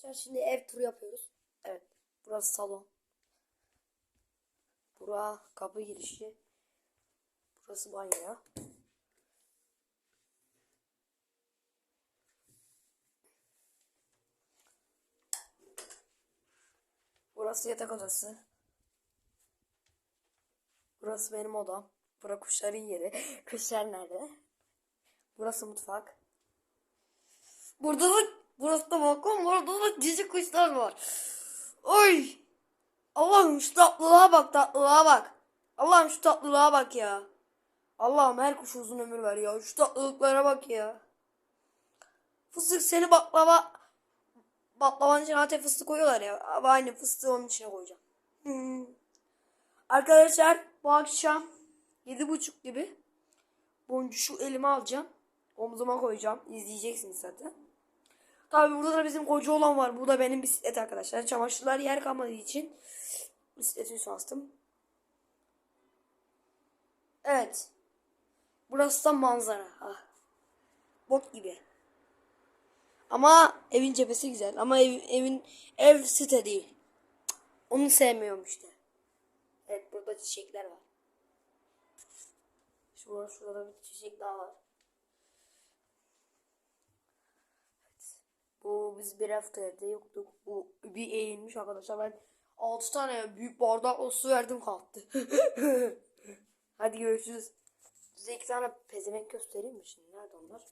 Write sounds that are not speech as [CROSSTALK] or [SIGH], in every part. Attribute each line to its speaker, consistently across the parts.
Speaker 1: Arkadaşlar şimdi ev turu yapıyoruz. Evet. Burası salon. Bura kapı girişi. Burası banyo. Burası yatak odası. Burası benim odam. Bura kuşların yeri. [GASPS] Kuşlar nerede? Burası mutfak. Burada da burası da balkon. Burada da cici kuşlar var. Oy! Allah'ım şu tatlılığa bak tatlılığa bak. Allah'ım şu tatlılığa bak ya. Allah'ım her kuş uzun ömür ver ya. Şu tatlılıklara bak ya. Fıstık seni baklava baklavanın içine Antep fıstık koyuyorlar ya. Ama aynı fıstığı onun içine koyacağım. Hmm. Arkadaşlar bu akşam yedi buçuk gibi boncu şu elime alacağım. Omzuma koyacağım. İzleyeceksiniz zaten. Tabii burada da bizim koca olan var. Bu da benim bisiklet arkadaşlar. Çamaşırlar yer kalmadığı için bisikleti üstüne astım. Evet. Burası da manzara. Ah. Bok gibi. Ama evin cephesi güzel. Ama ev, evin ev site değil. Onu sevmiyorum işte. Evet burada çiçekler var. Şurada, şurada bir çiçek daha var. Evet. Biz bir hafta evde yoktuk. Bu bir eğilmiş arkadaşlar. Ben 6 tane büyük bardakla su verdim kalktı. [LAUGHS] Hadi görüşürüz. Size iki tane pezevenk göstereyim mi şimdi? Nerede onlar?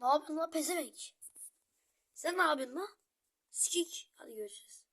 Speaker 1: Ne yapıyorsun lan pezevenk? Sen ne yapıyorsun lan? Sikik. Hadi görüşürüz.